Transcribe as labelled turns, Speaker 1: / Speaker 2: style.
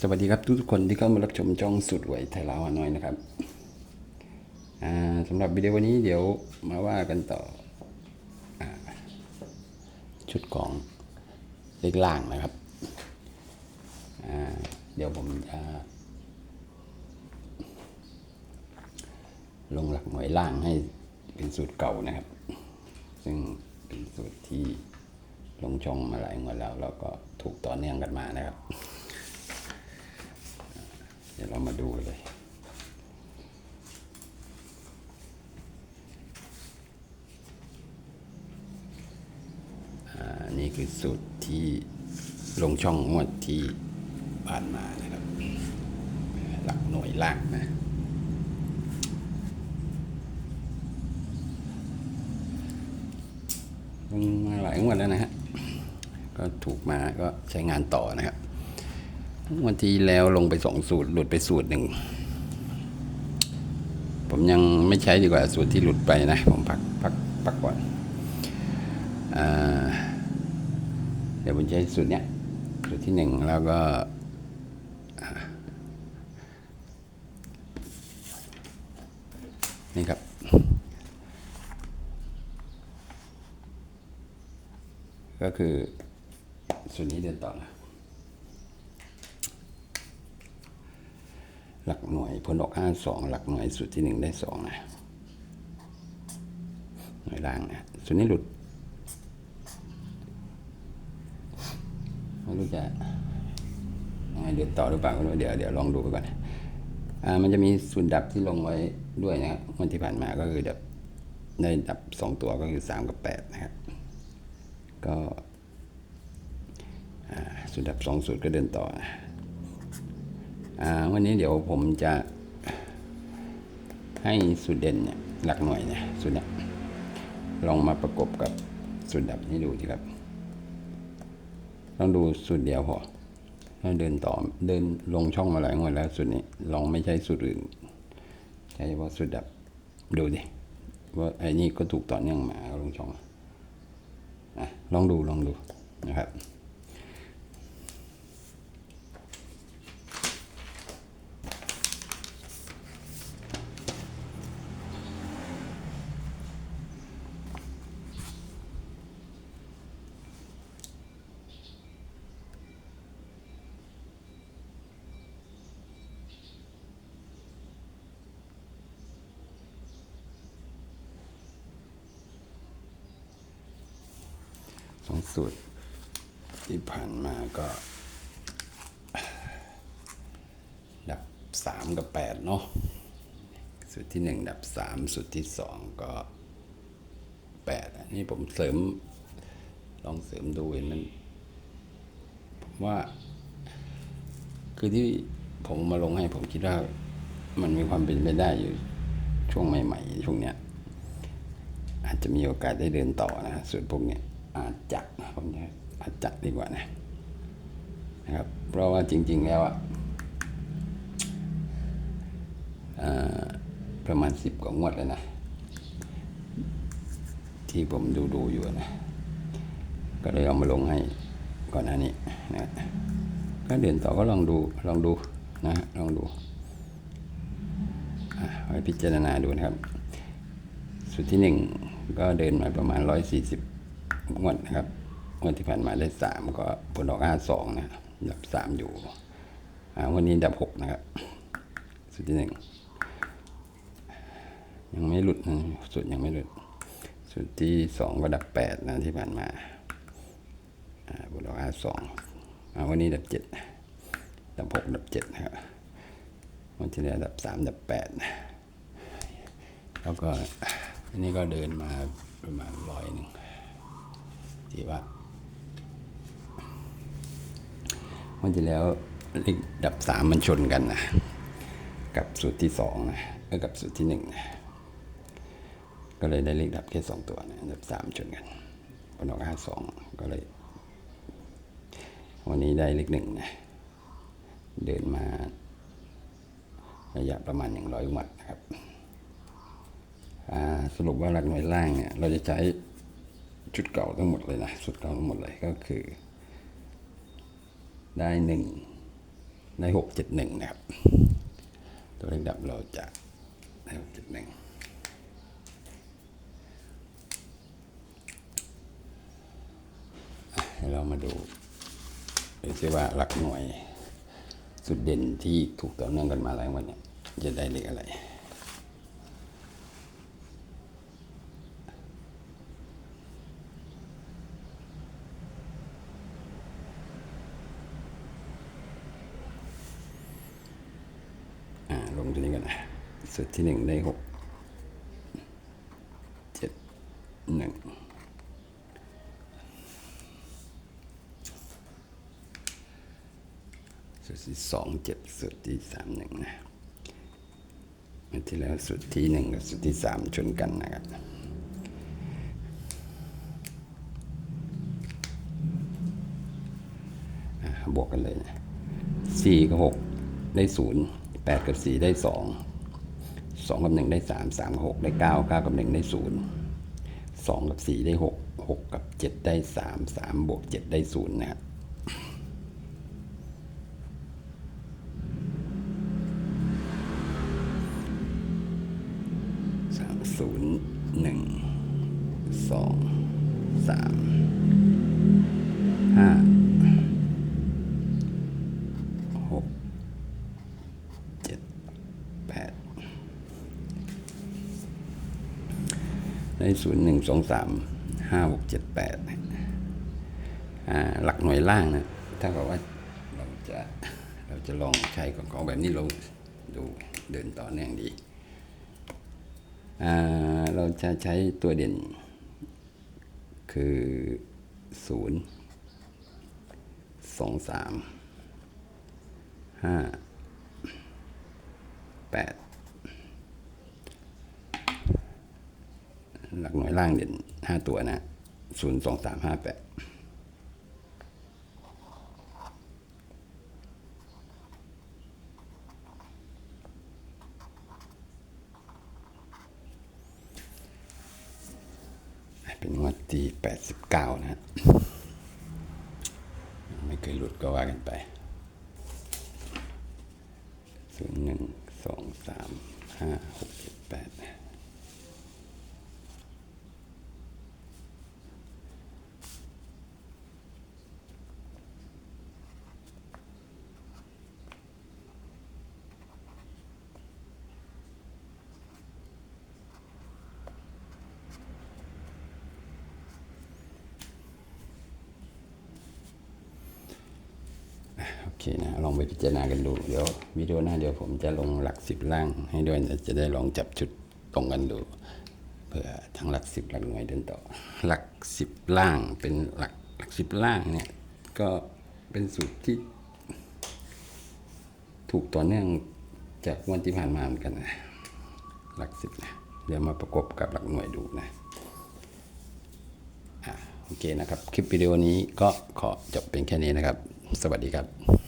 Speaker 1: สวัสดีครับทุกคนที่เข้ามารับชมจ้องสุดหวยไทยลาวฮานอยนะครับสำหรับวิดีโอวันนี้เดี๋ยวมาว่ากันต่ออชุดของเลขล่างนะครับเดี๋ยวผมจะลงหลักหน่วยล่างให้เป็นสูตรเก่านะครับ ซึ่งเป็นสูตรที่ลงช่องมาหลายงวดแล้ว แล้วก็ถูกต่อเนื่องกันมานะครับ เดี๋ยวเรามาดูเลยอ่านี่คือสูตรที่ลงช่องงวดที่ผ่านมานะครับ หลักหน่วยล่างนะลงมาหลายงวดแล้วนะฮะ ก็ถูกมาก็ใช้งานต่อนะครับ วันที่แล้วลงไปสองสูตร หลุดไปสูตรหนึ่ง ผมยังไม่ใช้ดีกว่าสูตรที่หลุดไปนะ ผมพักพักพักก่อนอเดี๋ยวผมใช้สูตรเนี้ยสูตรที่หนึ่งแล้วก็นี่ครับก็คือสูตรนี้เดินต่อนะ หลักหน่วยผลออกห้าสองหลักหน่วยสุดที่หนึ่งได้สองนะหน่วยล่างนะส่วนนี้หลุดไม่รู้จะยังไงเดือนต่อหรือเปล่าเดี๋ยวเดี๋ยวลองดูไปก่อนอ่ามันจะมีส่วนดับที่ลงไว้ด้วยนะครับวันที่ผ่านมาก็คือดับได้ดับสองตัวก็คือสามกับแปดนะครับก็อ่าส่วนดับสองสูตรก็เดินต่อนะ วันนี้เดี๋ยวผมจะให้สูตรเด่นเนี่ยหลักหน่วยเนี่ยสูตรเนี่ยลองมาประกบกับสูตรดับให้ดูทีครับลองดูสูตรเดียวพอแล้วเดินต่อเดินลงช่องมาหลายงวดแล้วสูตรนี้ลองไม่ใช่สูตรอื่นใช้เฉพาสูตรดับดูดิว่าไอ้นี่ก็ถูกต่อเนื่องมาลงช่องอะลองดูลองดูนะครับ สองสูตร ที่ผ่านมาก็ดับสามกับแปดเนาะสูตรที่หนึ่งดับสามสูตรที่สองก็แปดอันนี้ผมเสริม ลองเสริมดูเห็นมันผมว่า คือที่ผมมาลงให้ผมคิดว่ามันมีความเป็นไปได้อยู่ช่วงใหม่ ๆ ช่วงเนี้ยอาจจะมีโอกาสได้เดินต่อนะส่วนพวกเนี้ย อาจจะผมจะอาจจะดีกว่านะนะครับ เพราะว่าจริง ๆ แล้วอะอ่าประมาณสิบกว่างวดแล้วนะ ที่ผมดูดูอยู่นะ ก็เลยเอามาลงให้ก่อนหน้านี้นะก็เดินต่อก็ลองดูลองดูนะลองดูอะไว้พิจารณาดูนะครับ สุดที่หนึ่งก็เดินมาประมาณร้อยสี่สิบ งวดนะครับงวดที่ผ่านมาได้สามก็ผลออกห้าสองนะดับสามอยู่วันนี้ดับหกนะครับสุดที่หนึ่งยังไม่หลุดนะสุดยังไม่หลุด สุดที่สองก็ดับแปดนะที่ผ่านมาผลออกห้าสองวันนี้ดับเจ็ดดับหกดับเจ็ดนะครับวันที่แล้วดับสามดับแปดนะแล้วก็อันนี้ก็เดินมาประมาณร้อยหนึ่ง ที่ว่าวันที่แล้วเลขดับสามมันชนกันนะกับสูตรที่สองนะกับสูตรที่หนึ่งนะก็เลยได้เลขดับแค่สองตัวนะดับสามชนกันพนออกห้าสองก็เลย วันนี้ได้เลขหนึ่งนะเดินมาระยะประมาณหนึ่งร้อยวัตต์นะครับสรุปว่าหลักหน่วยล่างเนี่ยเราจะใช้ ชุดเก่าทั้งหมดเลยนะชุดเก่าทั้งหมดเลยก็คือ ได้หนึ่งในหกเจ็ดหนึ่งนะครับ ตัวเลขดับเราจะในหกเจ็ดหนึ่งให้เรามาดูดูซิว่าหลักหน่วยสุดเด่นที่ถูกต่อเนื่องกันมาหลายวันเนี่ยจะได้เลขอะไร อ่าลงตัวนี้กันนะสุด ที่หนึ่งได้หกเจ็ดหนึ่งสุดที่สองเจ็ดสุดที่สามหนึ่งนะอันที่แล้วสุดที่หนึ่งกับสุดที่สามชนกันนะครับบวกกันเลยนะสี่กับหกได้ศูนย์แปดกับสี่ได้ส องสองกับหนึ่งได้สามสามกับหกได้เก้าเก้ากับหนึ่งได้ศูนย์สองกับสี่ได้หกหกกับเจ็ดได้สามสามบวกเจ็ดได้ศูนย์นะครับสามศูนย์หนึ่งสองสามห้าหกเจ็ดแปดได้ ศูนย์หนึ่งสองสามห้าหกเจ็ดแปดหลักหน่วยล่างนะถ้ากับว่าเราจะเราจะลองใช้ของของแบบนี้เราดูเดินต่อเนื่องดี เราจะใช้ตัวเด่น คือศูนย์สองสามห้าแปด ลักน่วยล่างเด่นห้าตัวนะศูนย์สองสามห้าแปดเป็นงวดที่แปดสิบเก้านะฮะไม่เคยหลุดก็ว่ากันไปศูนย์หนึ่งสองสามห้าหกเจ็ดแปด โอ เคนะลองไปพิจารณากันดู เดี๋ยววิดีโอหน้าเดี๋ยวผมจะลงหลักสิบล่างให้ด้วยจะได้ลองจับชุดตรงกันดูเพื่อทั้งหลักสิบหลักหน่วยเดินต่อ หลักสิบล่างเป็นหลักหลักสิบล่างเนี่ยก็เป็นสูตรที่ ถูกต่อเนื่องจากวันที่ผ่านมาเหมือนกันนะหลักสิบนะเดี๋ยวมาประกบกับหลักหน่วยดูนะโอเคนะครับ คลิปวิดีโอนี้ก็ขอจบเป็นแค่นี้นะครับ สวัสดีครับ